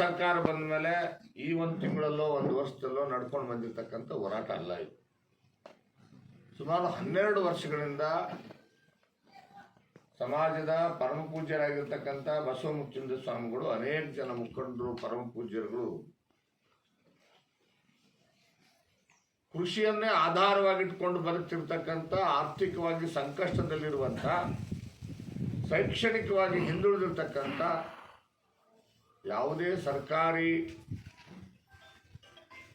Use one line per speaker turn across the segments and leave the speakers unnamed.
ಸರ್ಕಾರ ಬಂದ ಮೇಲೆ ಈ ಒಂದು ತಿಂಗಳಲ್ಲೋ, ಒಂದು ವರ್ಷದಲ್ಲೋ ನಡ್ಕೊಂಡು ಬಂದಿರತಕ್ಕಂಥ ಹೋರಾಟ ಅಲ್ಲ ಇದು. ಸುಮಾರು ಹನ್ನೆರಡು ವರ್ಷಗಳಿಂದ ಸಮಾಜದ ಪರಮ ಪೂಜ್ಯರಾಗಿರ್ತಕ್ಕಂಥ ಬಸವ ಮುಚ್ಚುಂದ ಸ್ವಾಮಿಗಳು ಅನೇಕ ಜನ ಮುಖಂಡರು, ಪರಮ ಪೂಜ್ಯರುಗಳು ಕೃಷಿಯನ್ನೇ ಆಧಾರವಾಗಿಟ್ಕೊಂಡು ಬರುತ್ತಿರ್ತಕ್ಕಂಥ ಆರ್ಥಿಕವಾಗಿ ಸಂಕಷ್ಟದಲ್ಲಿರುವಂಥ, ಶೈಕ್ಷಣಿಕವಾಗಿ ಹಿಂದುಳಿದಿರ್ತಕ್ಕಂಥ ಯಾವುದೇ ಸರ್ಕಾರಿ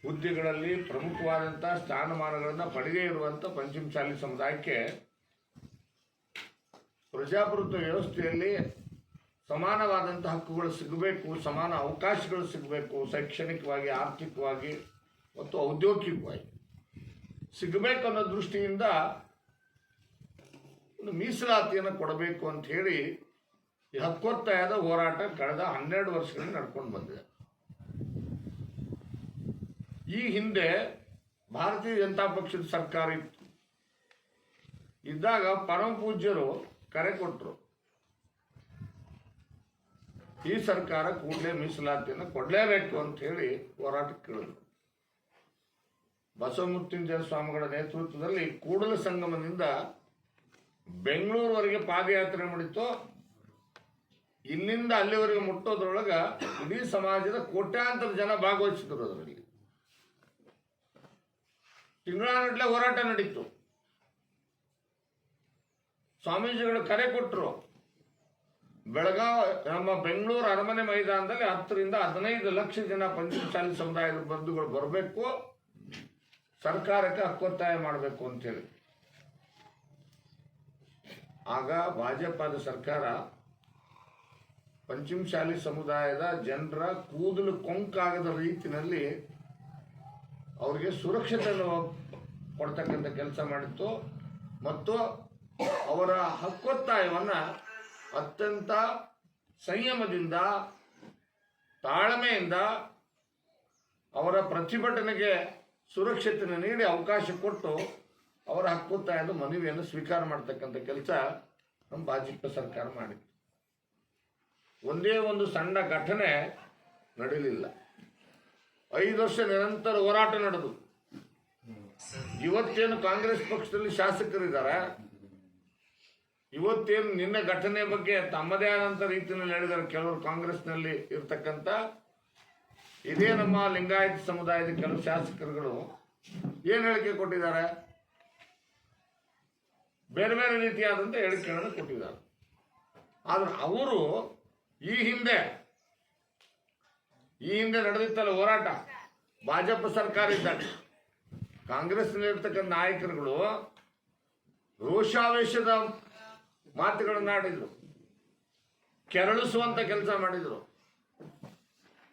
ಹುದ್ದೆಗಳಲ್ಲಿ ಪ್ರಮುಖವಾದಂಥ ಸ್ಥಾನಮಾನಗಳನ್ನು ಪಡೆದೇ ಇರುವಂಥ ಪಂಚಮಶಾಲಿ ಸಮುದಾಯಕ್ಕೆ ಪ್ರಜಾಪ್ರಭುತ್ವ ವ್ಯವಸ್ಥೆಯಲ್ಲಿ ಸಮಾನವಾದಂಥ ಹಕ್ಕುಗಳು ಸಿಗಬೇಕು, ಸಮಾನ ಅವಕಾಶಗಳು ಸಿಗಬೇಕು, ಶೈಕ್ಷಣಿಕವಾಗಿ, ಆರ್ಥಿಕವಾಗಿ ಮತ್ತು ಔದ್ಯೋಗಿಕವಾಗಿ. ಸಿಗಬೇಕನ್ನೋ ದೃಷ್ಟಿಯಿಂದ ಒಂದು ಮೀಸಲಾತಿಯನ್ನು ಕೊಡಬೇಕು ಅಂತ ಹೇಳಿ ಹಕ್ಕೊತ್ತಾಯದ ಹೋರಾಟ ಕಳೆದ ಹನ್ನೆರಡು ವರ್ಷಗಳಿಂದ ನಡ್ಕೊಂಡು ಬಂದಿದೆ. ಈ ಹಿಂದೆ ಭಾರತೀಯ ಜನತಾ ಪಕ್ಷದ ಸರ್ಕಾರ ಇತ್ತು. ಇದ್ದಾಗ ಪರಮ ಪೂಜ್ಯರು ಕರೆ ಕೊಟ್ಟರು ಈ ಸರ್ಕಾರ ಕೂಡಲೇ ಮೀಸಲಾತಿಯನ್ನು ಕೊಡಲೇಬೇಕು ಅಂತ ಹೇಳಿ ಹೋರಾಟಕ್ಕೆ ಕೇಳಿದ್ರು. ಬಸವಮುತ್ತುಂಜಯ ಸ್ವಾಮಿಗಳ ನೇತೃತ್ವದಲ್ಲಿ ಕೂಡಲ ಸಂಗಮದಿಂದ ಬೆಂಗಳೂರುವರೆಗೆ ಪಾದಯಾತ್ರೆ ಮಾಡಿತ್ತು. ಇಲ್ಲಿಂದ ಅಲ್ಲಿವರೆಗೆ ಮುಟ್ಟೋದ್ರೊಳಗ ಇಡೀ ಸಮಾಜದ ಕೋಟ್ಯಾಂತರ ಜನ ಭಾಗವಹಿಸಿದ್ರು ಅದರಲ್ಲಿ. ತಿಂಗಳಾನಡ್ಲೆ ಹೋರಾಟ ನಡೀತು. ಸ್ವಾಮೀಜಿಗಳು ಕರೆ ಕೊಟ್ಟರು ಬೆಳಗಾವ್, ನಮ್ಮ ಬೆಂಗಳೂರು ಅರಮನೆ ಮೈದಾನದಲ್ಲಿ ಹತ್ತರಿಂದ ಹದಿನೈದು ಲಕ್ಷ ಜನ ಪಂಚಮಶಾಲಿ ಸಮುದಾಯದ ಬಂಧುಗಳು ಬರಬೇಕು. ಸರ್ಕಾರಕ್ಕೆ ಹಕ್ಕೊತ್ತಾಯ ಮಾಡಬೇಕು ಅಂತೇಳಿ. ಆಗ ಭಾಜಪದ ಸರ್ಕಾರ ಪಂಚಮಶಾಲಿ ಸಮುದಾಯದ ಜನರ ಕೂದಲು ಕೊಂಕಾಗದ ರೀತಿಯಲ್ಲಿ ಅವರಿಗೆ ಸುರಕ್ಷತೆಯನ್ನು ಕೊಡ್ತಕ್ಕಂಥ ಕೆಲಸ ಮಾಡಿತ್ತು. ಮತ್ತು ಅವರ ಹಕ್ಕೊತ್ತಾಯವನ್ನು ಅತ್ಯಂತ ಸಂಯಮದಿಂದ, ತಾಳ್ಮೆಯಿಂದ ಅವರ ಪ್ರತಿಭಟನೆಗೆ ಸುರಕ್ಷತೆಯನ್ನು ನೀಡಿ ಅವಕಾಶ ಕೊಟ್ಟು ಅವರ ಹಕ್ಕೊತ್ತಾಯದ ಮನವಿಯನ್ನು ಸ್ವೀಕಾರ ಮಾಡ್ತಕ್ಕಂಥ ಕೆಲಸ ನಮ್ಮ ಭಾಜಪ ಸರ್ಕಾರ ಮಾಡಿತ್ತು. ಒಂದೇ ಒಂದು ಸಣ್ಣ ಘಟನೆ ನಡೀಲಿಲ್ಲ. ಐದು ವರ್ಷ ನಿರಂತರ ಹೋರಾಟ ನಡೆದು. ಇವತ್ತೇನು ಕಾಂಗ್ರೆಸ್ ಪಕ್ಷದಲ್ಲಿ ಶಾಸಕರಿದ್ದಾರೆ? ಇವತ್ತೇನು ನಿನ್ನೆ ಘಟನೆ ಬಗ್ಗೆ ತಮ್ಮದೇ ಆದಂತ ರೀತಿಯಲ್ಲಿ ಹೇಳಿದ್ದಾರೆ ಕೆಲವರು ಕಾಂಗ್ರೆಸ್ನಲ್ಲಿ ಇರ್ತಕ್ಕಂಥ. ಇದೇ ನಮ್ಮ ಲಿಂಗಾಯತ ಸಮುದಾಯದ ಕೆಲವು ಶಾಸಕರುಗಳು ಏನ್ ಹೇಳಿಕೆ ಕೊಟ್ಟಿದ್ದಾರೆ? ಬೇರೆ ಬೇರೆ ರೀತಿಯಾದಂಥ ಹೇಳಿಕೆಗಳನ್ನು ಕೊಟ್ಟಿದ್ದಾರೆ. ಆದ್ರೆ ಅವರು ಈ ಹಿಂದೆ ಈ ಹಿಂದೆ ನಡೆದಿತ್ತಲ್ಲ ಹೋರಾಟ. ಭಾಜಪ ಸರ್ಕಾರ ಇದ್ದಾಗ ಕಾಂಗ್ರೆಸ್ನಲ್ಲಿರ್ತಕ್ಕಂಥ ನಾಯಕರುಗಳು ರೋಷಾವೇಶದ ಮಾತುಗಳನ್ನು ಆಡಿದ್ರು. ಕೆರಳಿಸುವಂತ ಕೆಲಸ ಮಾಡಿದ್ರು.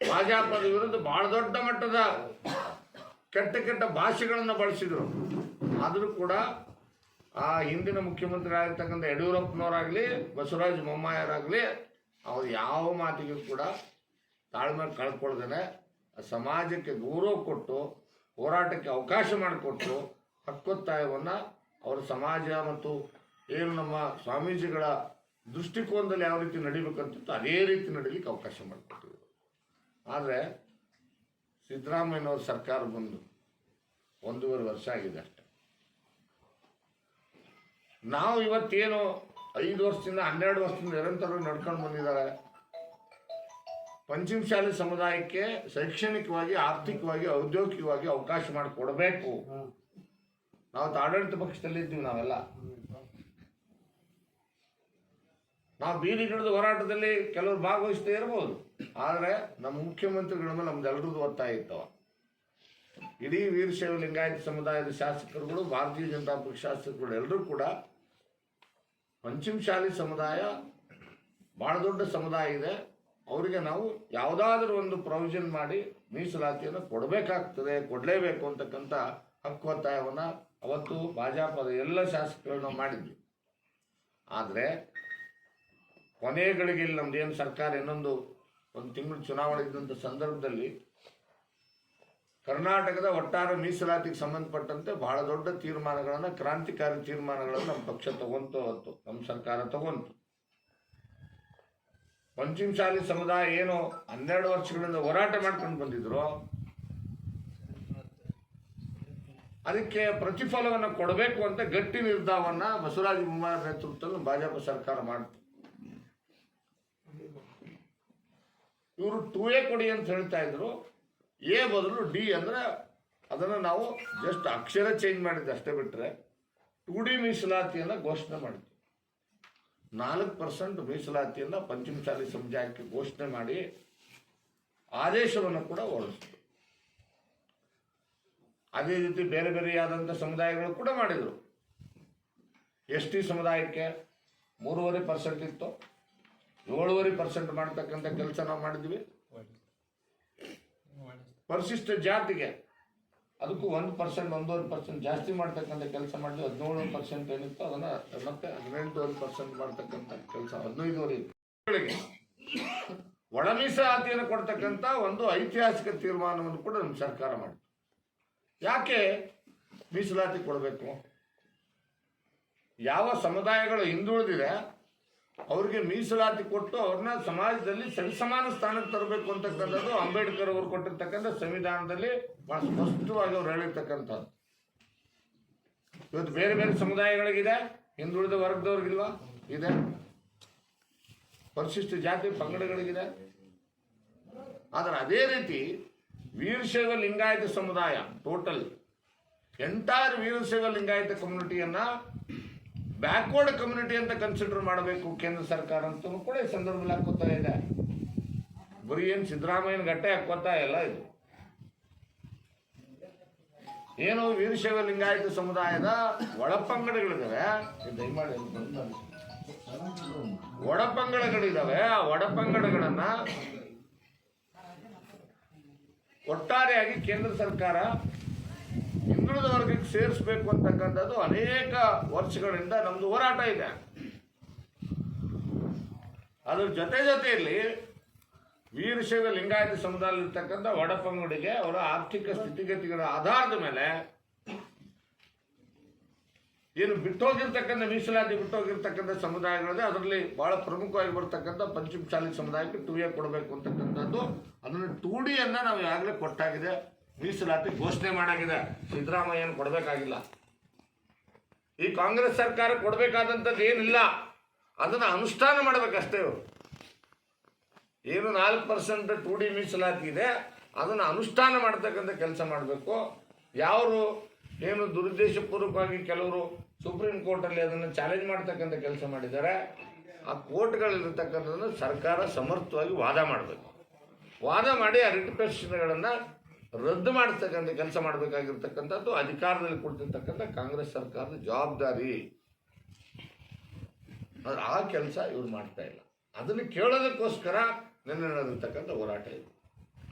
ಭಾಜಪದ ವಿರುದ್ಧ ಬಹಳ ದೊಡ್ಡ ಮಟ್ಟದ ಕೆಟ್ಟ ಕೆಟ್ಟ ಭಾಷೆಗಳನ್ನು ಬಳಸಿದರು. ಆದರೂ ಕೂಡ ಆ ಹಿಂದಿನ ಮುಖ್ಯಮಂತ್ರಿ ಆಗಿರ್ತಕ್ಕಂಥ ಯಡಿಯೂರಪ್ಪನವರಾಗಲಿ, ಬಸವರಾಜ ಬೊಮ್ಮಾಯರಾಗಲಿ ಅವ್ರು ಯಾವ ಮಾತಿಗೂ ಕೂಡ ತಾಳ್ಮೆ ಕಳ್ಕೊಳ್ದೇನೆ ಸಮಾಜಕ್ಕೆ ಗೌರವ ಕೊಟ್ಟು, ಹೋರಾಟಕ್ಕೆ ಅವಕಾಶ ಮಾಡಿಕೊಟ್ಟು ಹಕ್ಕೊತ್ತಾಯವನ್ನು ಅವರ ಸಮಾಜ ಮತ್ತು ಏನು ನಮ್ಮ ಸ್ವಾಮೀಜಿಗಳ ದೃಷ್ಟಿಕೋನದಲ್ಲಿ ಯಾವ ರೀತಿ ನಡಿಬೇಕಂತ ಅದೇ ರೀತಿ ನಡೀಲಿಕ್ಕೆ ಅವಕಾಶ ಮಾಡಿಕೊಟ್ಟಿದ್ರು. ಆದರೆ ಸಿದ್ದರಾಮಯ್ಯನವ್ರ ಸರ್ಕಾರ ಬಂದು ಒಂದೂವರೆ ವರ್ಷ ಆಗಿದೆ ಅಷ್ಟೆ. ನಾವು ಇವತ್ತೇನು ಐದು ವರ್ಷದಿಂದ ಹನ್ನೆರಡು ವರ್ಷದಿಂದ ನಿರಂತರವಾಗಿ ನಡ್ಕೊಂಡು ಬಂದಿದ್ದಾರೆ. ಪಂಚಮಶಾಲಿ ಸಮುದಾಯಕ್ಕೆ ಶೈಕ್ಷಣಿಕವಾಗಿ ಆರ್ಥಿಕವಾಗಿ ಔದ್ಯೋಗಿಕವಾಗಿ ಅವಕಾಶ ಮಾಡಿಕೊಡ್ಬೇಕು. ನಾವು ಆಡಳಿತ ಪಕ್ಷದಲ್ಲಿ ಇದ್ದೀವಿ ನಾವೆಲ್ಲ. ನಾವು ಬೀದಿಗಿಳಿದ ಹೋರಾಟದಲ್ಲಿ ಕೆಲವರು ಭಾಗವಹಿಸ್ತೇ ಇರಬಹುದು ಆದರೆ ನಮ್ಮ ಮುಖ್ಯಮಂತ್ರಿಗಳ ಮೇಲೆ ನಮ್ದೆಲ್ಲರದ್ದು ಒತ್ತಾಯ ಇತ್ತವ ಇಡೀ ವೀರಶೈವ ಲಿಂಗಾಯತ ಸಮುದಾಯದ ಶಾಸಕರುಗಳು ಭಾರತೀಯ ಜನತಾ ಪಕ್ಷ ಶಾಸಕರುಗಳು ಎಲ್ಲರೂ ಕೂಡ ಪಂಚಮಶಾಲಿ ಸಮುದಾಯ ಬಹಳ ದೊಡ್ಡ ಸಮುದಾಯ ಇದೆ. ಅವರಿಗೆ ನಾವು ಯಾವುದಾದ್ರೂ ಒಂದು ಪ್ರೊವಿಷನ್ ಮಾಡಿ ಮೀಸಲಾತಿಯನ್ನು ಕೊಡಬೇಕಾಗ್ತದೆ, ಕೊಡಲೇಬೇಕು ಅಂತಕ್ಕಂಥ ಹಕ್ಕು ಒತ್ತಾಯವನ್ನು ಅವತ್ತು ಭಾಜಪದ ಎಲ್ಲ ಶಾಸಕರು ನಾವು ಮಾಡಿದ್ವಿ. ಆದರೆ ಕೊನೆಗಳಿಗೆ ಇಲ್ಲಿ ಏನು ಸರ್ಕಾರ ಇನ್ನೊಂದು ಒಂದು ತಿಂಗಳು ಚುನಾವಣೆ ಇದ್ದಂಥ ಸಂದರ್ಭದಲ್ಲಿ ಕರ್ನಾಟಕದ ಒಟ್ಟಾರೆ ಮೀಸಲಾತಿಗೆ ಸಂಬಂಧಪಟ್ಟಂತೆ ಬಹಳ ದೊಡ್ಡ ತೀರ್ಮಾನಗಳನ್ನು, ಕ್ರಾಂತಿಕಾರಿ ತೀರ್ಮಾನಗಳನ್ನು ನಮ್ಮ ಪಕ್ಷ ತಗೊಂತು ಅವತ್ತು ನಮ್ಮ ಸರ್ಕಾರ ತಗೊಂತು. ಪಂಚಮಸಾಲಿ ಸಮುದಾಯ ಏನು ಹನ್ನೆರಡು ವರ್ಷಗಳಿಂದ ಹೋರಾಟ ಮಾಡ್ಕೊಂಡು ಬಂದಿದ್ರು. ಅದಕ್ಕೆ ಪ್ರತಿಫಲವನ್ನು ಕೊಡಬೇಕು ಅಂತ ಗಟ್ಟಿ ನಿರ್ಧಾರವನ್ನು ಬಸವರಾಜ ಬೊಮ್ಮಾಯಿ ನೇತೃತ್ವದಲ್ಲಿ ಭಾಜಪ ಸರ್ಕಾರ ಮಾಡ್ತು. ಇವರು ಟೂ ಎ ಕೊಡಿ ಅಂತ ಹೇಳ್ತಾ ಇದ್ರು. ಎ ಬದಲು ಡಿ ಅಂದ್ರೆ ಅದನ್ನು ನಾವು ಜಸ್ಟ್ ಅಕ್ಷರ ಚೇಂಜ್ ಮಾಡಿದ್ದು ಅಷ್ಟೇ ಬಿಟ್ಟರೆ ಟು ಡಿ ಮೀಸಲಾತಿಯನ್ನು ಘೋಷಣೆ ಮಾಡಿದ್ವಿ ನಾಲ್ಕು ಪರ್ಸೆಂಟ್ ಮೀಸಲಾತಿಯನ್ನು ಪಂಚಮಸಾಲಿ ಸಮುದಾಯಕ್ಕೆ ಘೋಷಣೆ ಮಾಡಿ ಆದೇಶವನ್ನು ಕೂಡ ಹೊರಡಿಸಿತು ಅದೇ ರೀತಿ ಬೇರೆ ಬೇರೆಯಾದಂಥ ಸಮುದಾಯಗಳು ಕೂಡ ಮಾಡಿದರು. ಎಸ್ ಟಿ ಸಮುದಾಯಕ್ಕೆ ಮೂರುವರೆ ಪರ್ಸೆಂಟ್ ಇತ್ತು. ಏಳುವರೆ ಪರ್ಸೆಂಟ್ ಮಾಡ್ತಕ್ಕಂಥ ಕೆಲಸ ನಾವು ಮಾಡಿದ್ವಿ. ಪರಿಶಿಷ್ಟ ಜಾತಿಗೆ ಅದಕ್ಕೂ ಒಂದು ಪರ್ಸೆಂಟ್ ಒಂದೂವರೆ ಪರ್ಸೆಂಟ್ ಜಾಸ್ತಿ ಮಾಡ್ತಕ್ಕಂಥ ಕೆಲಸ ಮಾಡಿದ್ವಿ ಹದಿನೇಳು ಪರ್ಸೆಂಟ್ ಏನಿತ್ತು ಅದನ್ನು ಮತ್ತೆ ಹದಿನೆಂಟೂವರೆ ಪರ್ಸೆಂಟ್ ಮಾಡ್ತಕ್ಕಂಥ ಕೆಲಸ ಹದಿನೈದುವರೆ ಒಳ ಮೀಸಲಾತಿಯನ್ನು ಕೊಡ್ತಕ್ಕಂಥ ಒಂದು ಐತಿಹಾಸಿಕ ತೀರ್ಮಾನವನ್ನು ಕೂಡ ನಮ್ಮ ಸರ್ಕಾರ ಮಾಡಿತು. ಯಾಕೆ ಮೀಸಲಾತಿ ಕೊಡಬೇಕು? ಯಾವ ಸಮುದಾಯಗಳು ಹಿಂದುಳಿದಿದೆ ಅವ್ರಿಗೆ ಮೀಸಲಾತಿ ಕೊಟ್ಟು ಅವ್ರನ್ನ ಸಮಾಜದಲ್ಲಿ ಸರಿಸಮಾನ ಸ್ಥಾನಕ್ಕೆ ತರಬೇಕು ಅಂತಕ್ಕಂಥದ್ದು ಅಂಬೇಡ್ಕರ್ ಅವರು ಕೊಟ್ಟಿರ್ತಕ್ಕಂಥ ಸಂವಿಧಾನದಲ್ಲಿ ಬಹಳ ಸ್ಪಷ್ಟವಾಗಿ ಅವ್ರು ಹೇಳಿರ್ತಕ್ಕಂಥದ್ದು. ಇವತ್ತು ಬೇರೆ ಬೇರೆ ಸಮುದಾಯಗಳಿಗಿದೆ, ಹಿಂದುಳಿದ ವರ್ಗದವ್ರಿಗಿಲ್ವಾ? ಇದೆ. ಪರಿಶಿಷ್ಟ ಜಾತಿ ಪಂಗಡಗಳಿಗಿದೆ. ಆದರೆ ಅದೇ ರೀತಿ ವೀರಶೈವ ಲಿಂಗಾಯತ ಸಮುದಾಯ ಟೋಟಲ್ ಎಂಟೈರ್ ವೀರಶೈವ ಲಿಂಗಾಯತ ಕಮ್ಯುನಿಟಿಯನ್ನ ಬ್ಯಾಕ್ವರ್ಡ್ ಕಮ್ಯುನಿಟಿ ಅಂತ ಕನ್ಸಿಡರ್ ಮಾಡಬೇಕು ಕೇಂದ್ರ ಸರ್ಕಾರ ಅಂತ ಕೂಡ ಈ ಸಂದರ್ಭದಲ್ಲಿ ಹಾಕೋತಾ ಇದೆ. ಬರೀ ಏನು ಸಿದ್ದರಾಮಯ್ಯನ ಗಟ್ಟೆ ಹಾಕೋತಾ ಇಲ್ಲ ಇದು. ಏನು ವೀರಶೈವ ಲಿಂಗಾಯತ ಸಮುದಾಯದ ಒಳಪಂಗಡಗಳಿದ್ದಾವೆ ದಯಮಾಡಿ ಒಡಪಂಗಡಗಳಿದ್ದಾವೆ ಆ ಒಡಪಂಗಡಗಳನ್ನು ಒಟ್ಟಾರೆಯಾಗಿ ಕೇಂದ್ರ ಸರ್ಕಾರ ಹಿಂದುಳಿದ ವರ್ಗಕ್ಕೆ ಸೇರಿಸಬೇಕು ಅಂತಕ್ಕಂಥದ್ದು ಅನೇಕ ವರ್ಷಗಳಿಂದ ನಮ್ಮದು ಹೋರಾಟ ಇದೆ. ಅದ್ರ ಜೊತೆ ಜೊತೆಯಲ್ಲಿ ವೀರಶೈವ ಲಿಂಗಾಯತ ಸಮುದಾಯದಲ್ಲಿರ್ತಕ್ಕಂಥ ವಡಪಂಗುಡಿಗೆ ಅವರ ಆರ್ಥಿಕ ಸ್ಥಿತಿಗತಿಗಳ ಆಧಾರದ ಮೇಲೆ ಏನು ಬಿಟ್ಟೋಗಿರ್ತಕ್ಕಂಥ ಮೀಸಲಾತಿ ಬಿಟ್ಟೋಗಿರ್ತಕ್ಕಂಥ ಸಮುದಾಯಗಳಿದೆ. ಅದರಲ್ಲಿ ಬಹಳ ಪ್ರಮುಖವಾಗಿ ಬರ್ತಕ್ಕಂಥ ಪಂಚಮಶಾಲಿ ಸಮುದಾಯಕ್ಕೆ ಎ ಕೊಡಬೇಕು ಅಂತಕ್ಕಂಥದ್ದು. ಅದನ್ನು ಟೂಡಿಯನ್ನು ನಾವು ಈಗಾಗಲೇ ಕೊಟ್ಟಾಗಿದೆ. ಮೀಸಲಾತಿ ಘೋಷಣೆ ಮಾಡಾಗಿದೆ. ಸಿದ್ದರಾಮಯ್ಯನ ಕೊಡಬೇಕಾಗಿಲ್ಲ. ಈ ಕಾಂಗ್ರೆಸ್ ಸರ್ಕಾರ ಕೊಡಬೇಕಾದಂಥದ್ದು ಏನಿಲ್ಲ, ಅದನ್ನು ಅನುಷ್ಠಾನ ಮಾಡಬೇಕಷ್ಟೇ. ಏನು ನಾಲ್ಕು ಪರ್ಸೆಂಟ್ ಟು ಡಿ ಮೀಸಲಾತಿ ಇದೆ, ಅದನ್ನು ಅನುಷ್ಠಾನ ಮಾಡ್ತಕ್ಕಂಥ ಕೆಲಸ ಮಾಡಬೇಕು. ಯಾರು ಏನು ದುರುದ್ದೇಶಪೂರ್ವಕವಾಗಿ ಕೆಲವರು ಸುಪ್ರೀಂ ಕೋರ್ಟಲ್ಲಿ ಅದನ್ನು ಚಾಲೆಂಜ್ ಮಾಡ್ತಕ್ಕಂಥ ಕೆಲಸ ಮಾಡಿದ್ದಾರೆ, ಆ ಕೋರ್ಟ್ಗಳಲ್ಲಿರ್ತಕ್ಕಂಥದ್ದನ್ನು ಸರ್ಕಾರ ಸಮರ್ಥವಾಗಿ ವಾದ ಮಾಡಬೇಕು. ವಾದ ಮಾಡಿ ಆ ರಿಟ್ ರದ್ದು ಮಾಡ್ತಕ್ಕಂಥ ಕೆಲಸ ಮಾಡಬೇಕಾಗಿರ್ತಕ್ಕಂಥದ್ದು ಅಧಿಕಾರದಲ್ಲಿ ಕೊಡ್ತಿರ್ತಕ್ಕಂಥ ಕಾಂಗ್ರೆಸ್ ಸರ್ಕಾರದ ಜವಾಬ್ದಾರಿ. ಆದ್ರೆ ಆ ಕೆಲಸ ಇವ್ರು ಮಾಡ್ತಾ ಇಲ್ಲ. ಅದನ್ನು ಕೇಳೋದಕ್ಕೋಸ್ಕರ ನಿನ್ನೆ ನಡೆದಿರ್ತಕ್ಕಂಥ ಹೋರಾಟ ಇದೆ.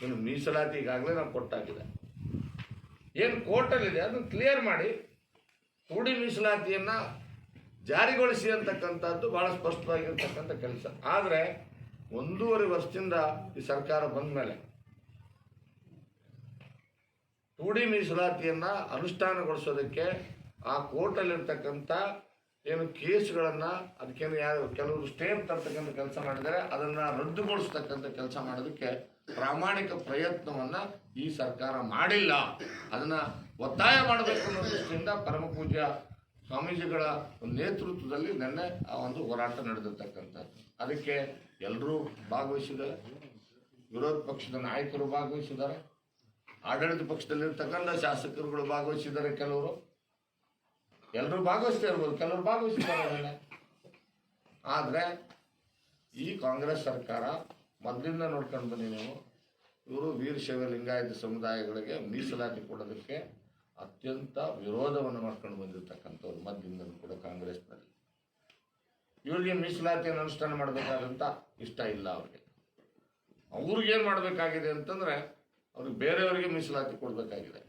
ಇನ್ನು ಮೀಸಲಾತಿ ಈಗಾಗಲೇ ನಾವು ಕೊಟ್ಟಾಗಿದೆ. ಏನು ಕೋರ್ಟಲ್ಲಿದೆ, ಅದನ್ನು ಕ್ಲಿಯರ್ ಮಾಡಿ ಕೂಡಿ ಮೀಸಲಾತಿಯನ್ನು ಜಾರಿಗೊಳಿಸಿ ಅಂತಕ್ಕಂಥದ್ದು ಭಾಳ ಸ್ಪಷ್ಟವಾಗಿರ್ತಕ್ಕಂಥ ಕೆಲಸ. ಆದರೆ ಒಂದೂವರೆ ವರ್ಷದಿಂದ ಈ ಸರ್ಕಾರ ಬಂದ ಮೇಲೆ ರೂಢಿ ಮೀಸಲಾತಿಯನ್ನು ಅನುಷ್ಠಾನಗೊಳಿಸೋದಕ್ಕೆ ಆ ಕೋರ್ಟಲ್ಲಿರ್ತಕ್ಕಂಥ ಏನು ಕೇಸ್ಗಳನ್ನು ಅದಕ್ಕೇನು ಯಾರು ಕೆಲವರು ಸ್ಟೇ ತರ್ತಕ್ಕಂಥ ಕೆಲಸ ಮಾಡಿದರೆ ಅದನ್ನು ರದ್ದುಗೊಳಿಸ್ತಕ್ಕಂಥ ಕೆಲಸ ಮಾಡೋದಕ್ಕೆ ಪ್ರಾಮಾಣಿಕ ಪ್ರಯತ್ನವನ್ನು ಈ ಸರ್ಕಾರ ಮಾಡಿಲ್ಲ. ಅದನ್ನು ಒತ್ತಾಯ ಮಾಡಬೇಕು ಅನ್ನೋ ದೃಷ್ಟಿಯಿಂದ ಪರಮ ಪೂಜ್ಯ ಸ್ವಾಮೀಜಿಗಳ ನೇತೃತ್ವದಲ್ಲಿ ನಿನ್ನೆ ಆ ಒಂದು ಹೋರಾಟ ನಡೆದಿರ್ತಕ್ಕಂಥದ್ದು. ಅದಕ್ಕೆ ಎಲ್ಲರೂ ಭಾಗವಹಿಸಿದ್ದಾರೆ, ವಿರೋಧ ಪಕ್ಷದ ನಾಯಕರು ಭಾಗವಹಿಸಿದ್ದಾರೆ. ಆಡಳಿತ ಪಕ್ಷದಲ್ಲಿರ್ತಕ್ಕಂಥ ಶಾಸಕರುಗಳು ಭಾಗವಹಿಸಿದ್ದಾರೆ ಕೆಲವರು. ಎಲ್ಲರೂ ಭಾಗವಹಿಸ್ತಾ ಇರ್ಬೋದು, ಕೆಲವರು ಭಾಗವಹಿಸಿದ್ದಾರೆ ಆದರೆ ಈ ಕಾಂಗ್ರೆಸ್ ಸರ್ಕಾರ ಮೊದಲಿಂದ ನೋಡ್ಕೊಂಡು ಬನ್ನಿ ನೀವು, ಇವರು ವೀರಶೈವ ಲಿಂಗಾಯತ ಸಮುದಾಯಗಳಿಗೆ ಮೀಸಲಾತಿ ಕೊಡೋದಕ್ಕೆ ಅತ್ಯಂತ ವಿರೋಧವನ್ನು ಮಾಡ್ಕೊಂಡು ಬಂದಿರತಕ್ಕಂಥವ್ರು ಮದ್ದಿಂದಲೂ ಕೂಡ ಕಾಂಗ್ರೆಸ್ನಲ್ಲಿ. ಇವ್ರಿಗೆ ಮೀಸಲಾತಿಯನ್ನು ಅನುಷ್ಠಾನ ಮಾಡಬೇಕಾದಂಥ ಇಷ್ಟ ಇಲ್ಲ ಅವ್ರಿಗೆ. ಅವ್ರಿಗೇನು ಮಾಡಬೇಕಾಗಿದೆ ಅಂತಂದರೆ ಅವ್ರಿಗೆ ಬೇರೆಯವರಿಗೆ ಮೀಸಲಾತಿ ಕೊಡಬೇಕಾಗಿದೆ.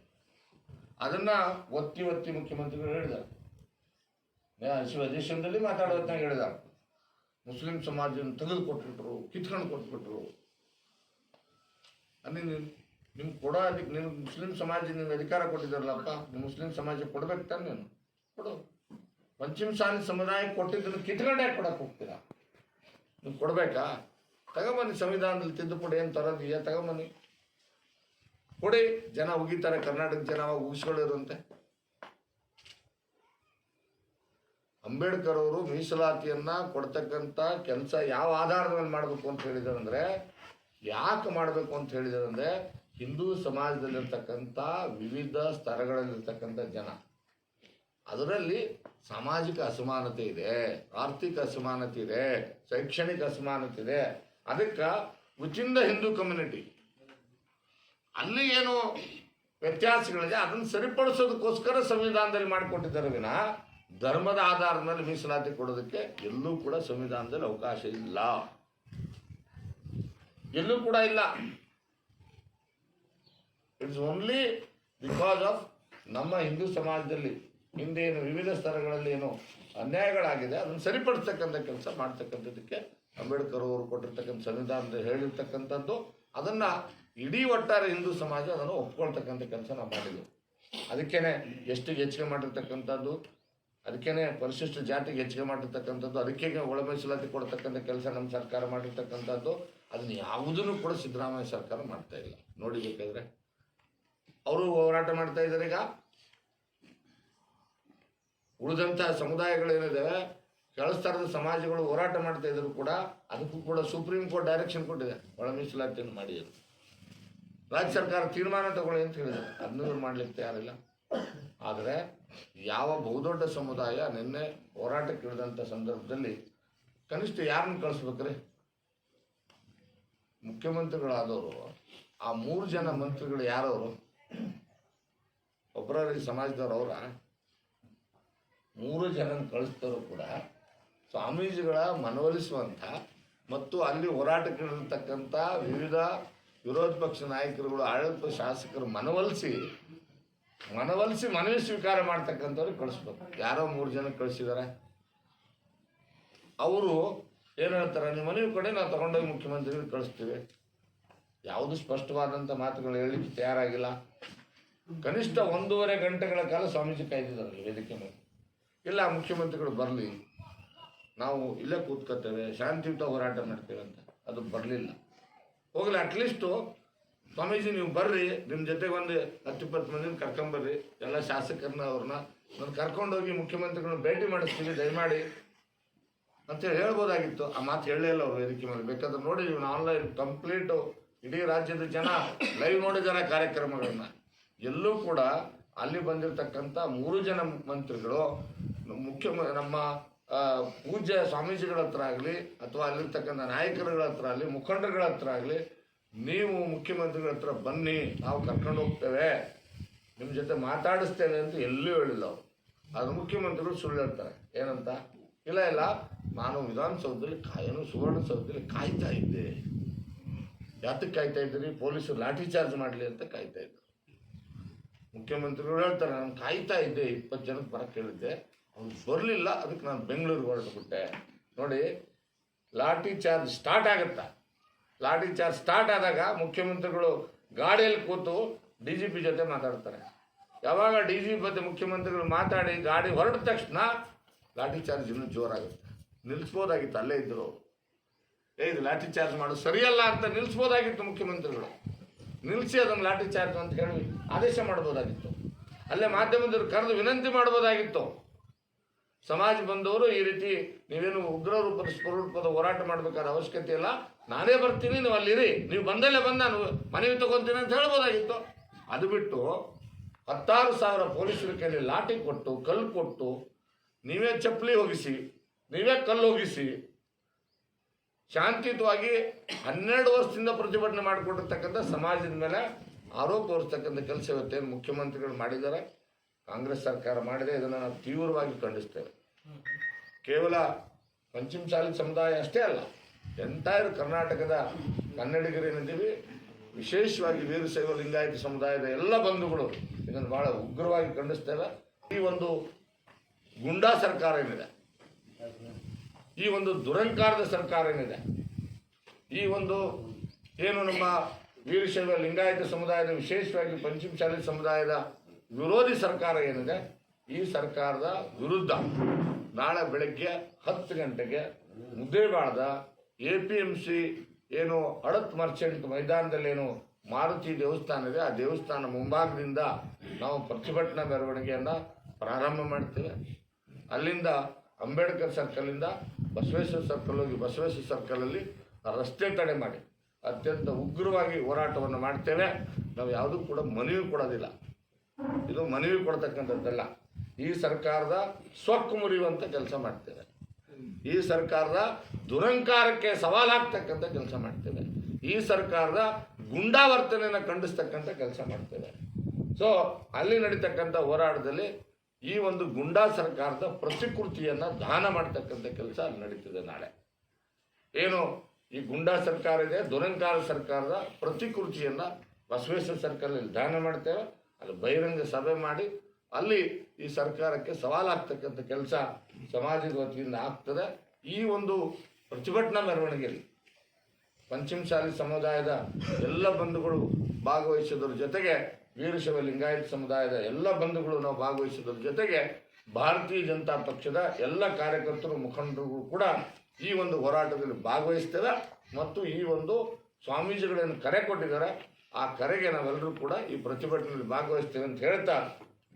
ಅದನ್ನ ಒತ್ತಿ ಒತ್ತಿ ಮುಖ್ಯಮಂತ್ರಿಗಳು ಹೇಳಿದ್ದಾರೆ. ಅಧಿವೇಶನದಲ್ಲಿ ಮಾತಾಡೋದನ್ನ ಹೇಳಿದ. ಮುಸ್ಲಿಂ ಸಮಾಜವನ್ನು ತೆಗೆದು ಕೊಟ್ಬಿಟ್ರು ಕಿತ್ಕೊಂಡು ಕೊಟ್ಬಿಟ್ರು. ಅಲ್ಲಿ ನಿಮ್ಗೆ ಕೊಡೋ ಅದಕ್ಕೆ ನಿಮ್ಗೆ ಮುಸ್ಲಿಂ ಸಮಾಜ ನಿಮ್ಗೆ ಅಧಿಕಾರ ಕೊಟ್ಟಿದ್ದಾರಲ್ಲಪ್ಪ, ನೀವು ಮುಸ್ಲಿಂ ಸಮಾಜಕ್ಕೆ ಕೊಡ್ಬೇಕು ತಾನೆ ನೀನು. ಕೊಡು. ಪಂಚಮ ಸಾಲಿ ಸಮುದಾಯಕ್ಕೆ ಕೊಟ್ಟಿದ್ದನ್ನು ಕಿತ್ಕೊಂಡೇ ಕೊಡಕ್ಕೆ ಹೋಗ್ತೀರಾ? ನೀವು ಕೊಡಬೇಕಾ? ತಗೊಂಬನ್ನಿ, ಸಂವಿಧಾನದಲ್ಲಿ ತಿದ್ದುಪಡಿ ಏನು ತರೋದಿದೆಯಾ ತಗೊಂಬನ್ನಿ. ಕೊಡಿ ಜನ ಉಗಿತಾರೆ ಕರ್ನಾಟಕ ಜನ ಅವಾಗ ಉಗಿಸ್ಕೊಳ್ಳಿರುವಂತೆ ಅಂಬೇಡ್ಕರ್ ಅವರು ಮೀಸಲಾತಿಯನ್ನ ಕೊಡ್ತಕ್ಕಂಥ ಕೆಲಸ ಯಾವ ಆಧಾರದ ಮೇಲೆ ಮಾಡಬೇಕು ಅಂತ ಹೇಳಿದಾರಂದ್ರೆ, ಯಾಕೆ ಮಾಡಬೇಕು ಅಂತ ಹೇಳಿದಾರಂದ್ರೆ, ಹಿಂದೂ ಸಮಾಜದಲ್ಲಿರ್ತಕ್ಕಂಥ ವಿವಿಧ ಸ್ತರಗಳಲ್ಲಿರ್ತಕ್ಕಂಥ ಜನ. ಅದರಲ್ಲಿ ಸಾಮಾಜಿಕ ಅಸಮಾನತೆ ಇದೆ, ಆರ್ಥಿಕ ಅಸಮಾನತೆ ಇದೆ, ಶೈಕ್ಷಣಿಕ ಅಸಮಾನತೆ ಇದೆ. ಅದಕ್ಕೆ ವಿಚಿನ್ ಹಿಂದೂ ಕಮ್ಯುನಿಟಿ. ಅಲ್ಲಿ ಏನು ವ್ಯತ್ಯಾಸಗಳಿದೆ, ಅದನ್ನು ಸರಿಪಡಿಸೋದಕ್ಕೋಸ್ಕರ ಸಂವಿಧಾನದಲ್ಲಿ ಮಾಡಿಕೊಟ್ಟಿದ್ದಾರೆ ವಿನ, ಧರ್ಮದ ಆಧಾರದ ಮೇಲೆ ಮೀಸಲಾತಿ ಕೊಡೋದಕ್ಕೆ ಎಲ್ಲೂ ಕೂಡ ಸಂವಿಧಾನದಲ್ಲಿ ಅವಕಾಶ ಇಲ್ಲ. ಎಲ್ಲೂ ಕೂಡ ಇಲ್ಲ. ಇಟ್ಸ್ ಓನ್ಲಿ ಬಿಕಾಸ್ ಆಫ್ ನಮ್ಮ ಹಿಂದೂ ಸಮಾಜದಲ್ಲಿ ಹಿಂದೇನು ವಿವಿಧ ಸ್ತರಗಳಲ್ಲಿ ಏನು ಅನ್ಯಾಯಗಳಾಗಿದೆ, ಅದನ್ನು ಸರಿಪಡಿಸ್ತಕ್ಕಂಥ ಕೆಲಸ ಮಾಡ್ತಕ್ಕಂಥದ್ದಕ್ಕೆ ಅಂಬೇಡ್ಕರ್ ಅವರು ಕೊಟ್ಟಿರ್ತಕ್ಕಂಥ ಸಂವಿಧಾನದಲ್ಲಿ ಹೇಳಿರ್ತಕ್ಕಂಥದ್ದು, ಅದನ್ನು ಇಡೀ ಒಟ್ಟಾರೆ ಹಿಂದೂ ಸಮಾಜ ಅದನ್ನು ಒಪ್ಕೊಳ್ತಕ್ಕಂಥ ಕೆಲಸ ನಾವು ಮಾಡಿದ್ವಿ. ಅದಕ್ಕೇನೆ ಎಷ್ಟು ಹೆಚ್ಚಿಗೆ ಮಾಡಿರ್ತಕ್ಕಂಥದ್ದು, ಅದಕ್ಕೇನೆ ಪರಿಶಿಷ್ಟ ಜಾತಿಗೆ ಹೆಚ್ಚಿಗೆ ಮಾಡಿರ್ತಕ್ಕಂಥದ್ದು ಅದಕ್ಕೆ ಒಳಮೀಸಲಾತಿ ಕೊಡ್ತಕ್ಕಂಥ ಕೆಲಸ ನಮ್ಮ ಸರ್ಕಾರ ಮಾಡಿರ್ತಕ್ಕಂಥದ್ದು, ಅದನ್ನ ಯಾವುದನ್ನು ಕೂಡ ಸಿದ್ದರಾಮಯ್ಯ ಸರ್ಕಾರ ಮಾಡ್ತಾ ಇಲ್ಲ. ನೋಡಿ ಬೇಕಾದ್ರೆ, ಅವರು ಹೋರಾಟ ಮಾಡ್ತಾ ಇದ್ದಾರೆ ಈಗ. ಉಳಿದಂಥ ಸಮುದಾಯಗಳೇನಿದ್ದಾವೆ ಕೆಳಸ್ತರದ ಸಮಾಜಗಳು ಹೋರಾಟ ಮಾಡ್ತಾ ಇದ್ರು ಕೂಡ ಅದಕ್ಕೂ ಕೂಡ ಸುಪ್ರೀಂ ಕೋರ್ಟ್ ಡೈರೆಕ್ಷನ್ ಕೊಟ್ಟಿದೆ ಒಳಮೀಸಲಾತಿಯನ್ನು ಅಂತ ರಾಜ್ಯ ಸರ್ಕಾರ ತೀರ್ಮಾನ ತಗೊಳ್ಳಿ ಅಂತ ಹೇಳಿದ್ರು. ಅದನ್ನೂ ಮಾಡ್ಲಿಕ್ಕೆ ತಯಾರಿಲ್ಲ ಆದರೆ ಯಾವ ಬಹುದೊಡ್ಡ ಸಮುದಾಯ ನಿನ್ನೆ ಹೋರಾಟಕ್ಕೆ ಇಳಿದಂಥ ಸಂದರ್ಭದಲ್ಲಿ ಕನಿಷ್ಠ ಯಾರನ್ನ ಕಳಿಸ್ಬೇಕ್ರಿ? ಮುಖ್ಯಮಂತ್ರಿಗಳಾದವರು, ಆ ಮೂರು ಜನ ಮಂತ್ರಿಗಳು ಯಾರವರು? ಒಬ್ಬರ ಸಮಾಜದವ್ರು ಅವರ? ಮೂರು ಜನ ಕಳಿಸ್ತಾರು ಕೂಡ ಸ್ವಾಮೀಜಿಗಳ ಮನವೊಲಿಸುವಂಥ ಮತ್ತು ಅಲ್ಲಿ ಹೋರಾಟಕ್ಕಿಳಿರ್ತಕ್ಕಂಥ ವಿವಿಧ ವಿರೋಧ ಪಕ್ಷ ನಾಯಕರುಗಳು, ಆಡಳಿತ ಶಾಸಕರು ಮನವೊಲಿಸಿ ಮನವೊಲಿಸಿ ಮನವಿ ಸ್ವೀಕಾರ ಮಾಡ್ತಕ್ಕಂಥವ್ರಿಗೆ ಕಳಿಸ್ಬೇಕು. ಯಾರೋ ಮೂರು ಜನ ಕಳಿಸಿದ್ದಾರೆ ಅವರು ಏನು ಹೇಳ್ತಾರೆ, ನಿಮ್ಮ ಮನವಿ ಕಡೆ, ನಾವು ತಗೊಂಡೋಗಿ ಮುಖ್ಯಮಂತ್ರಿಗಳು ಕಳಿಸ್ತೀವಿ. ಯಾವುದು ಸ್ಪಷ್ಟವಾದಂಥ ಮಾತುಗಳು ಹೇಳಲಿಕ್ಕೆ ತಯಾರಾಗಿಲ್ಲ. ಕನಿಷ್ಠ ಒಂದೂವರೆ ಗಂಟೆಗಳ ಕಾಲ ಸ್ವಾಮೀಜಿ ಕಾಯ್ದಿದ್ದಾರೆ ವೇದಿಕೆ ಮೇಲೆ. ಇಲ್ಲ, ಮುಖ್ಯಮಂತ್ರಿಗಳು ಬರಲಿ. ನಾವು ಇಲ್ಲೇ ಕೂತ್ಕೋತೇವೆ, ಶಾಂತಿಯುತ ಹೋರಾಟ ಮಾಡ್ತೇವೆ ಅಂತ. ಅದು ಬರಲಿಲ್ಲ. ಹೋಗಲಿ ಅಟ್ಲೀಸ್ಟು ಸ್ವಾಮೀಜಿ ನೀವು ಬರ್ರಿ ನಿಮ್ಮ ಜೊತೆಗೆ ಒಂದು ಹತ್ತು ಇಪ್ಪತ್ತು ಮಂದಿನ ಕರ್ಕೊಂಬರ್ರಿ ಎಲ್ಲ ಶಾಸಕರನ್ನ ಅವ್ರನ್ನ ನಾನು ಕರ್ಕೊಂಡೋಗಿ ಮುಖ್ಯಮಂತ್ರಿಗಳನ್ನ ಭೇಟಿ ಮಾಡಿಸ್ತೀವಿ ದಯಮಾಡಿ. ಅಂತೇಳಿ ಹೇಳ್ಬೋದಾಗಿತ್ತು. ಆ ಮಾತು ಹೇಳಲೇ ಇಲ್ಲ ಅವರು ವೇದಿಕೆ ಮೇಲೆ. ಬೇಕಾದ್ರೆ ನೋಡಿ ನೀವು ಆನ್ಲೈನ್ ಕಂಪ್ಲೀಟು ಇಡೀ ರಾಜ್ಯದ ಜನ ಲೈವ್ ನೋಡಿದ್ದಾರೆ ಕಾರ್ಯಕ್ರಮಗಳನ್ನ. ಎಲ್ಲೂ ಕೂಡ ಅಲ್ಲಿ ಬಂದಿರತಕ್ಕಂಥ ಮೂರು ಜನ ಮಂತ್ರಿಗಳು ಮುಖ್ಯ ನಮ್ಮ ಪೂಜ್ಯ ಸ್ವಾಮೀಜಿಗಳ ಹತ್ರ ಆಗಲಿ, ಅಥವಾ ಅಲ್ಲಿರ್ತಕ್ಕಂಥ ನಾಯಕರುಗಳ ಹತ್ರ ಆಗಲಿ, ಮುಖಂಡರುಗಳ ಹತ್ರ ಆಗಲಿ, ನೀವು ಮುಖ್ಯಮಂತ್ರಿಗಳ ಹತ್ರ ಬನ್ನಿ, ನಾವು ಕರ್ಕೊಂಡು ಹೋಗ್ತೇವೆ. ನಿಮ್ಮ ಜೊತೆ ಮಾತಾಡಿಸ್ತೇವೆ ಅಂತ ಎಲ್ಲೂ ಹೇಳಿಲ್ಲ ಅವರು. ಅದು ಮುಖ್ಯಮಂತ್ರಿಗಳು ಸುಳ್ಳು ಹೇಳ್ತಾರೆ. ಏನಂತ? ಇಲ್ಲ ಇಲ್ಲ, ನಾನು ವಿಧಾನಸೌಧದಲ್ಲಿ ಕಾಯನು ಸುವರ್ಣಸೌಧದಲ್ಲಿ ಕಾಯ್ತಾ ಇದ್ದೆ. ಯಾತಕ್ಕೆ ಕಾಯ್ತಾ ಇದ್ದೀರಿ? ಪೊಲೀಸರು ಲಾಠಿ ಚಾರ್ಜ್ ಮಾಡಲಿ ಅಂತ ಕಾಯ್ತಾ ಇದ್ದರು ಮುಖ್ಯಮಂತ್ರಿಗಳು ಹೇಳ್ತಾರೆ, ನಾನು ಕಾಯ್ತಾ ಇದ್ದೆ, ಇಪ್ಪತ್ತು ಜನಕ್ಕೆ ಬರಕ್ಕೆ ಹೇಳಿದ್ದೆ. ಅವ್ರು ಬರಲಿಲ್ಲ, ಅದಕ್ಕೆ ನಾನು ಬೆಂಗಳೂರಿಗೆ ಹೊರಟುಬಿಟ್ಟೆ. ನೋಡಿ, ಲಾಠಿ ಚಾರ್ಜ್ ಸ್ಟಾರ್ಟ್ ಆಗುತ್ತಾ? ಲಾಠಿ ಚಾರ್ಜ್ ಸ್ಟಾರ್ಟ್ ಆದಾಗ ಮುಖ್ಯಮಂತ್ರಿಗಳು ಗಾಡಿಯಲ್ಲಿ ಕೂತು ಡಿ ಜಿ ಪಿ ಜೊತೆ ಮಾತಾಡ್ತಾರೆ. ಯಾವಾಗ ಡಿ ಜಿ ಪಿ ಜೊತೆ ಮುಖ್ಯಮಂತ್ರಿಗಳು ಮಾತಾಡಿ ಗಾಡಿ ಹೊರಟ ತಕ್ಷಣ ಲಾಠಿ ಚಾರ್ಜ್ ಇನ್ನೂ ಜೋರಾಗುತ್ತೆ. ನಿಲ್ಲಿಸ್ಬೋದಾಗಿತ್ತು ಅಲ್ಲೇ ಇದ್ದರು ಏ, ಇದು ಲಾಠಿ ಚಾರ್ಜ್ ಮಾಡೋದು ಸರಿಯಲ್ಲ ಅಂತ ನಿಲ್ಲಿಸ್ಬೋದಾಗಿತ್ತು ಮುಖ್ಯಮಂತ್ರಿಗಳು. ನಿಲ್ಲಿಸಿ ಅದನ್ನು ಲಾಠಿ ಚಾರ್ಜ್ ಅಂತ ಹೇಳಿ ಆದೇಶ ಮಾಡ್ಬೋದಾಗಿತ್ತು ಅಲ್ಲೇ ಮಾಧ್ಯಮದವ್ರು ಕರೆದು ವಿನಂತಿ ಮಾಡ್ಬೋದಾಗಿತ್ತು ಸಮಾಜ ಬಂದವರು ಈ ರೀತಿ ನೀವೇನು ಉಗ್ರ ರೂಪದ ಸ್ವರೂಪದ ಹೋರಾಟ ಮಾಡಬೇಕಾದ ಅವಶ್ಯಕತೆ ಇಲ್ಲ. ನಾನೇ ಬರ್ತೀನಿ ನೀವು ಅಲ್ಲಿರಿ. ನೀವು ಬಂದಲ್ಲೇ ಬಂದ, ನಾನು ಮನವಿ ತಗೊಂತೀನಿ ಅಂತ ಹೇಳ್ಬೋದಾಗಿತ್ತು. ಅದು ಬಿಟ್ಟು ಹತ್ತಾರು ಸಾವಿರ ಪೊಲೀಸರ ಕೈಯಲ್ಲಿ ಲಾಠಿ ಕೊಟ್ಟು, ಕಲ್ಲು ಕೊಟ್ಟು, ನೀವೇ ಚಪ್ಪಲಿ ಹೋಗಿಸಿ, ನೀವೇ ಕಲ್ಲು ಹೋಗಿಸಿ, ಶಾಂತಿಯುತವಾಗಿ ಹನ್ನೆರಡು ವರ್ಷದಿಂದ ಪ್ರತಿಭಟನೆ ಮಾಡಿಕೊಂಡಿರ್ತಕ್ಕಂಥ ಸಮಾಜದ ಮೇಲೆ ಆರೋಪ ಹೊರಿಸ್ತಕ್ಕಂಥ ಕೆಲಸ ಇವತ್ತೇನು ಮುಖ್ಯಮಂತ್ರಿಗಳು ಮಾಡಿದ್ದಾರೆ. ಕಾಂಗ್ರೆಸ್ ಸರ್ಕಾರ ಮಾಡಿದೆ ಇದನ್ನು ನಾವು ತೀವ್ರವಾಗಿ ಖಂಡಿಸ್ತೇವೆ. ಕೇವಲ ಪಂಚಮಸಾಲಿ ಸಮುದಾಯ ಅಷ್ಟೇ ಅಲ್ಲ ಎಂಟೈರ್ ಕರ್ನಾಟಕದ ಕನ್ನಡಿಗರೇನಿದ್ದೀವಿ ವಿಶೇಷವಾಗಿ ವೀರಶೈವ ಲಿಂಗಾಯತ ಸಮುದಾಯದ ಎಲ್ಲ ಬಂಧುಗಳು ಇದನ್ನು ಬಹಳ ಉಗ್ರವಾಗಿ ಖಂಡಿಸ್ತೇವೆ. ಈ ಒಂದು ಗುಂಡಾ ಸರ್ಕಾರ ಏನಿದೆ, ಈ ಒಂದು ದುರಂಕಾರದ ಸರ್ಕಾರ ಏನಿದೆ, ಈ ಒಂದು ಏನು ನಮ್ಮ ವೀರಶೈವ ಲಿಂಗಾಯತ ಸಮುದಾಯದ ವಿಶೇಷವಾಗಿ ಪಂಚಮಶಾಲಿ ಸಮುದಾಯದ ವಿರೋಧಿ ಸರ್ಕಾರ ಏನಿದೆ? ಈ ಸರ್ಕಾರದ ವಿರುದ್ಧ ನಾಳೆ ಬೆಳಗ್ಗೆ ಹತ್ತು ಗಂಟೆಗೆ ಮುದ್ದೇಬಾಳದ ಎ ಪಿ ಎಂ ಸಿ ಏನು ಅಡತ್ ಮರ್ಚೆಂಟ್ ಮೈದಾನದಲ್ಲಿ ಏನು ಮಾರುತಿ ದೇವಸ್ಥಾನ ಇದೆ, ಆ ದೇವಸ್ಥಾನ ಮುಂಭಾಗದಿಂದ ನಾವು ಪ್ರತಿಭಟನಾ ಮೆರವಣಿಗೆಯನ್ನು ಪ್ರಾರಂಭ ಮಾಡ್ತೇವೆ. ಅಲ್ಲಿಂದ ಅಂಬೇಡ್ಕರ್ ಸರ್ಕಲಿಂದ ಬಸವೇಶ್ವರ ಸರ್ಕಲ್ ಹೋಗಿ ಬಸವೇಶ್ವರ ಸರ್ಕಲಲ್ಲಿ ರಸ್ತೆ ತಡೆ ಮಾಡಿ. ಅತ್ಯಂತ ಉಗ್ರವಾಗಿ ಹೋರಾಟವನ್ನು ಮಾಡ್ತೇವೆ. ನಾವು ಯಾವುದೂ ಕೂಡ ಮನವಿ ಕೊಡೋದಿಲ್ಲ. ಇದು ಮನವಿ ಕೊಡ್ತಕ್ಕಂಥದ್ದಲ್ಲ. ಈ ಸರ್ಕಾರದ ಸೊಕ್ಕು ಮುರಿಯುವಂಥ ಕೆಲಸ ಮಾಡ್ತೇವೆ. ಈ ಸರ್ಕಾರದ ದುರಂಕಾರಕ್ಕೆ ಸವಾಲಾಗ್ತಕ್ಕಂಥ ಕೆಲಸ ಮಾಡ್ತೇವೆ. ಈ ಸರ್ಕಾರದ ಗುಂಡಾವರ್ತನೆಯನ್ನು ಖಂಡಿಸ್ತಕ್ಕಂಥ ಕೆಲಸ ಮಾಡ್ತೇವೆ. ಸೊ ಅಲ್ಲಿ ನಡೀತಕ್ಕಂಥ ಹೋರಾಟದಲ್ಲಿ ಈ ಒಂದು ಗುಂಡಾ ಸರ್ಕಾರದ ಪ್ರತಿಕೃತಿಯನ್ನು ದಾನ ಮಾಡ್ತಕ್ಕಂಥ ಕೆಲಸ ಅಲ್ಲಿ ನಡೀತಿದೆ ನಾಳೆ. ಏನು, ಈ ಗುಂಡಾ ಸರ್ಕಾರ ಇದೆ, ದುರಂಕಾರ ಸರ್ಕಾರದ ಪ್ರತಿಕೃತಿಯನ್ನು ಬಸವೇಶ್ವರ ಸರ್ಕಾರದಲ್ಲಿ ದಾನ ಮಾಡ್ತೇವೆ. ಅಲ್ಲಿ ಬಹಿರಂಗ ಸಭೆ ಮಾಡಿ ಅಲ್ಲಿ ಈ ಸರ್ಕಾರಕ್ಕೆ ಸವಾಲಾಗ್ತಕ್ಕಂಥ ಕೆಲಸ ಸಮಾಜದ ವತಿಯಿಂದ ಆಗ್ತದೆ. ಈ ಒಂದು ಪ್ರತಿಭಟನಾ ಮೆರವಣಿಗೆಯಲ್ಲಿ ಪಂಚಮಶಾಲಿ ಸಮುದಾಯದ ಎಲ್ಲ ಬಂಧುಗಳು ಭಾಗವಹಿಸಿದ್ರ ಜೊತೆಗೆ ವೀರಶವ ಲಿಂಗಾಯತ ಸಮುದಾಯದ ಎಲ್ಲ ಬಂಧುಗಳು ನಾವು ಭಾಗವಹಿಸೋದ್ರ ಜೊತೆಗೆ ಭಾರತೀಯ ಜನತಾ ಪಕ್ಷದ ಎಲ್ಲ ಕಾರ್ಯಕರ್ತರು, ಮುಖಂಡರುಗಳು ಕೂಡ ಈ ಒಂದು ಹೋರಾಟದಲ್ಲಿ ಭಾಗವಹಿಸ್ತೇವೆ. ಮತ್ತು ಈ ಒಂದು ಸ್ವಾಮೀಜಿಗಳನ್ನು ಕರೆ ಕೊಟ್ಟಿದ್ದಾರೆ ಆ ಕರೆಗೆ ನಾವೆಲ್ಲರೂ ಕೂಡ ಈ ಪ್ರತಿಭಟನೆಯಲ್ಲಿ ಭಾಗವಹಿಸ್ತೇವೆ ಅಂತ ಹೇಳ್ತಾ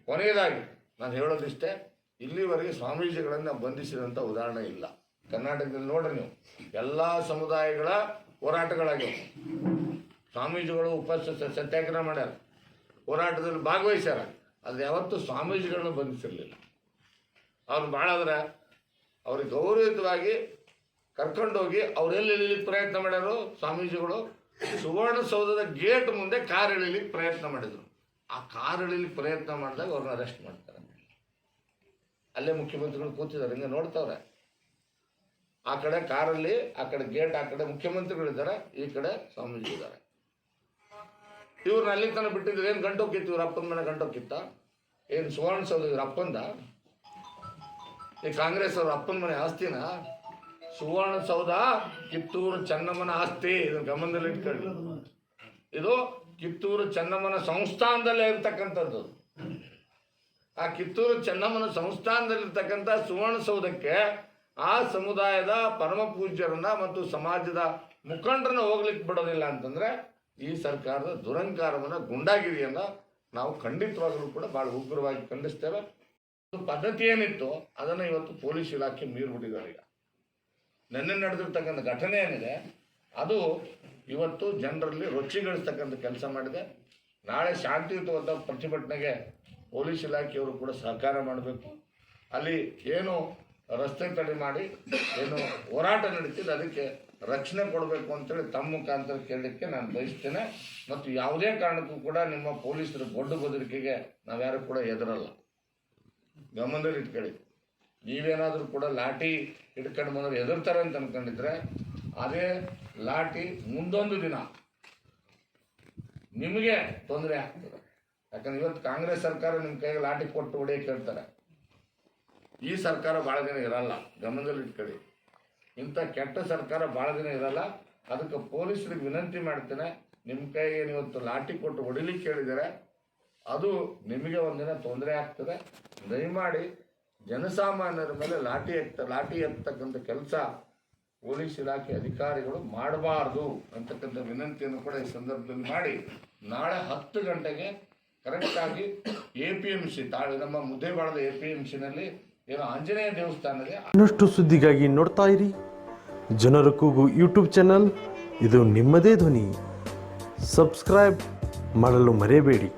ಕೊನೆಯದಾಗಿ ನಾನು ಹೇಳೋದಿಷ್ಟೇ, ಇಲ್ಲಿವರೆಗೆ ಸ್ವಾಮೀಜಿಗಳನ್ನು ಬಂಧಿಸಿದಂಥ ಉದಾಹರಣೆ ಇಲ್ಲ. ಕರ್ನಾಟಕದಲ್ಲಿ ನೋಡ್ರಿ ನೀವು, ಎಲ್ಲ ಸಮುದಾಯಗಳ ಹೋರಾಟಗಳಾಗಿವೆ ಸ್ವಾಮೀಜಿಗಳು ಉಪಸ್ಥಿತ ಸತ್ಯಾಗ್ರಹ ಮಾಡ್ಯಾರ, ಹೋರಾಟದಲ್ಲಿ ಭಾಗವಹಿಸ್ಯಾರ ಅದು ಯಾವತ್ತೂ ಸ್ವಾಮೀಜಿಗಳನ್ನ ಬಂಧಿಸಿರಲಿಲ್ಲ. ಅವ್ರು ಆದ್ರೆ ಅವ್ರಿಗೆ ಗೌರವಯುತವಾಗಿ ಕರ್ಕೊಂಡೋಗಿ ಅವ್ರೆಲ್ಲಿ ಪ್ರಯತ್ನ ಮಾಡ್ಯಾರು ಸ್ವಾಮೀಜಿಗಳು ಸುವರ್ಣಸೌಧದ ಗೇಟ್ ಮುಂದೆ ಕಾರ್ ಇಳಿಲಿಕ್ಕೆ ಪ್ರಯತ್ನ ಮಾಡಿದ್ರು. ಆ ಕಾರ್ ಇಳಿಲಿಕ್ಕೆ ಪ್ರಯತ್ನ ಮಾಡಿದಾಗ ಅವ್ರನ್ನ ಅರೆಸ್ಟ್ ಮಾಡ್ತಾರೆ. ಅಲ್ಲೇ ಮುಖ್ಯಮಂತ್ರಿಗಳು ಕೂತಿದ್ದಾರೆ, ಹಿಂಗೆ ನೋಡ್ತಾವ್ರೆ. ಆ ಕಡೆ ಕಾರಲ್ಲಿ, ಆ ಕಡೆ ಗೇಟ್, ಆ ಕಡೆ ಮುಖ್ಯಮಂತ್ರಿಗಳಿದ್ದಾರೆ ಈ ಕಡೆ ಸ್ವಾಮೀಜಿ ಇದ್ದಾರೆ. ಇವ್ರನ್ನ ಅಲ್ಲಿ ತನಕ ಬಿಟ್ಟಿದ್ರೆ ಏನು ಗಂಟೋಕಿತ್ತು? ಇವ್ರ ಅಪ್ಪನ ಮನೆ ಗಂಟೋಕಿತ್ತ? ಏನು ಸುವರ್ಣಸೌಧ ಇವ್ರ ಅಪ್ಪಂದ? ಈ ಕಾಂಗ್ರೆಸ್ ಅವ್ರ ಅಪ್ಪನ ಮನೆ ಆಸ್ತಿನ? ಸುವರ್ಣಸೌಧ ಕಿತ್ತೂರು ಚೆನ್ನಮ್ಮನ ಆಸ್ತಿ. ಇದನ್ನ ಗಮನದಲ್ಲಿ ಇಟ್ಕೊಳ್ಳಿ. ಇದು ಕಿತ್ತೂರು ಚೆನ್ನಮ್ಮನ ಸಂಸ್ಥಾನದಲ್ಲೇ ಇರ್ತಕ್ಕಂಥದ್ದು. ಆ ಕಿತ್ತೂರು ಚೆನ್ನಮ್ಮನ ಸಂಸ್ಥಾನದಲ್ಲಿರ್ತಕ್ಕಂಥ ಸುವರ್ಣಸೌಧಕ್ಕೆ ಆ ಸಮುದಾಯದ ಪರಮ ಪೂಜ್ಯರನ್ನ ಮತ್ತು ಸಮಾಜದ ಮುಖಂಡರನ್ನ ಹೋಗ್ಲಿಕ್ಕೆ ಬಿಡೋದಿಲ್ಲ ಅಂತಂದ್ರೆ ಈ ಸರ್ಕಾರದ ದುರಂಕಾರವನ್ನ ಗುಂಡಾಗಿರಿಯನ್ನ ನಾವು ಖಂಡಿತವಾಗಲೂ ಕೂಡ ಬಹಳ ಉಗ್ರವಾಗಿ ಖಂಡಿಸ್ತೇವೆ. ಪದ್ಧತಿ ಏನಿತ್ತು ಅದನ್ನು ಇವತ್ತು ಪೊಲೀಸ್ ಇಲಾಖೆ ಮೀರ್ಬಿಟ್ಟಿದ್ದಾರೆ ಈಗ. ನಿನ್ನೆ ನಡೆದಿರ್ತಕ್ಕಂಥ ಘಟನೆ ಏನಿದೆ, ಅದು ಇವತ್ತು ಜನರಲ್ಲಿ ರೊಚ್ಚಿಗಳಿಸ್ತಕ್ಕಂಥ ಕೆಲಸ ಮಾಡಿದೆ. ನಾಳೆ ಶಾಂತಿಯುತವಾದ ಪ್ರತಿಭಟನೆಗೆ ಪೊಲೀಸ್ ಇಲಾಖೆಯವರು ಕೂಡ ಸಹಕಾರ ಮಾಡಬೇಕು. ಅಲ್ಲಿ ಏನು ರಸ್ತೆ ತಡೆ ಮಾಡಿ, ಏನು ಹೋರಾಟ ನಡೀತಿದೆ, ಅದಕ್ಕೆ ರಕ್ಷಣೆ ಕೊಡಬೇಕು ಅಂತೇಳಿ ತಮ್ಮ ಮುಖಾಂತರ ಕೇಳಲಿಕ್ಕೆ ನಾನು ಬಯಸ್ತೇನೆ. ಮತ್ತು ಯಾವುದೇ ಕಾರಣಕ್ಕೂ ಕೂಡ ನಿಮ್ಮ ಪೊಲೀಸರ ಗೊಡ್ಡು ಬದರಿಕೆಗೆ ನಾವ್ಯಾರು ಕೂಡ ಹೆದರಲ್ಲ. ಗಮನದಲ್ಲಿ ಇಟ್ಕೊಳ್ಳಿ ನೀವೇನಾದರೂ ಕೂಡ ಲಾಠಿ ಹಿಡ್ಕೊಂಡು ಬಂದರೆ ಹೆದರ್ತಾರೆ ಅಂತ ಅನ್ಕೊಂಡಿದ್ರೆ, ಅದೇ ಲಾಠಿ ಮುಂದೊಂದು ದಿನ ನಿಮಗೆ ತೊಂದರೆ ಆಗ್ತದೆ. ಯಾಕಂದ್ರೆ ಇವತ್ತು ಕಾಂಗ್ರೆಸ್ ಸರ್ಕಾರ ನಿಮ್ಮ ಕೈಗೆ ಲಾಠಿ ಕೊಟ್ಟು ಹೊಡೆಯಕ್ಕೆ ಹೇಳ್ತಾರೆ. ಈ ಸರ್ಕಾರ ಭಾಳ ದಿನ ಇರಲ್ಲ, ಗಮನದಲ್ಲಿ ಇಟ್ಕೊಳ್ಳಿ. ಇಂಥ ಕೆಟ್ಟ ಸರ್ಕಾರ ಭಾಳ ದಿನ ಇರಲ್ಲ, ಅದಕ್ಕೆ ಪೊಲೀಸರಿಗೆ ವಿನಂತಿ ಮಾಡ್ತೇನೆ ನಿಮ್ಮ ಕೈಗೆ ಇವತ್ತು ಲಾಠಿ ಕೊಟ್ಟು ಹೊಡಿಲಿಕ್ಕೆ ಹೇಳಿದರೆ ಅದು ನಿಮಗೆ ಒಂದಿನ ತೊಂದರೆ ಆಗ್ತದೆ. ದಯಮಾಡಿ ಜನಸಾಮಾನ್ಯರ ಮೇಲೆ ಲಾಠಿ ಎತ್ತ, ಲಾಠಿ ಎತ್ತಕ್ಕಂಥ ಕೆಲಸ ಪೊಲೀಸ್ ಇಲಾಖೆ ಅಧಿಕಾರಿಗಳು ಮಾಡಬಾರ್ದು ಅಂತಕ್ಕಂಥ ವಿನಂತಿಯನ್ನು ಕೂಡ ಈ ಸಂದರ್ಭದಲ್ಲಿ ಮಾಡಿ ನಾಳೆ ಹತ್ತು ಗಂಟೆಗೆ ಕರೆಕ್ಟಾಗಿ ಎ ಪಿ ಎಂ ಸಿ ತಾಳೆ ನಮ್ಮ ಮುದ್ದೇಬಾಳದ ಎ ಪಿ ಎಂ ಸಿನಲ್ಲಿ ಏನೋ ಆಂಜನೇಯ ದೇವಸ್ಥಾನದಲ್ಲಿ
ಇನ್ನಷ್ಟು ಸುದ್ದಿಗಾಗಿ ನೋಡ್ತಾ ಇರಿ. ಜನರ ಕೂಗು ಯೂಟ್ಯೂಬ್ ಚಾನಲ್. ಇದು ನಿಮ್ಮದೇ ಧ್ವನಿ. ಸಬ್ಸ್ಕ್ರೈಬ್ ಮಾಡಲು ಮರೆಯಬೇಡಿ.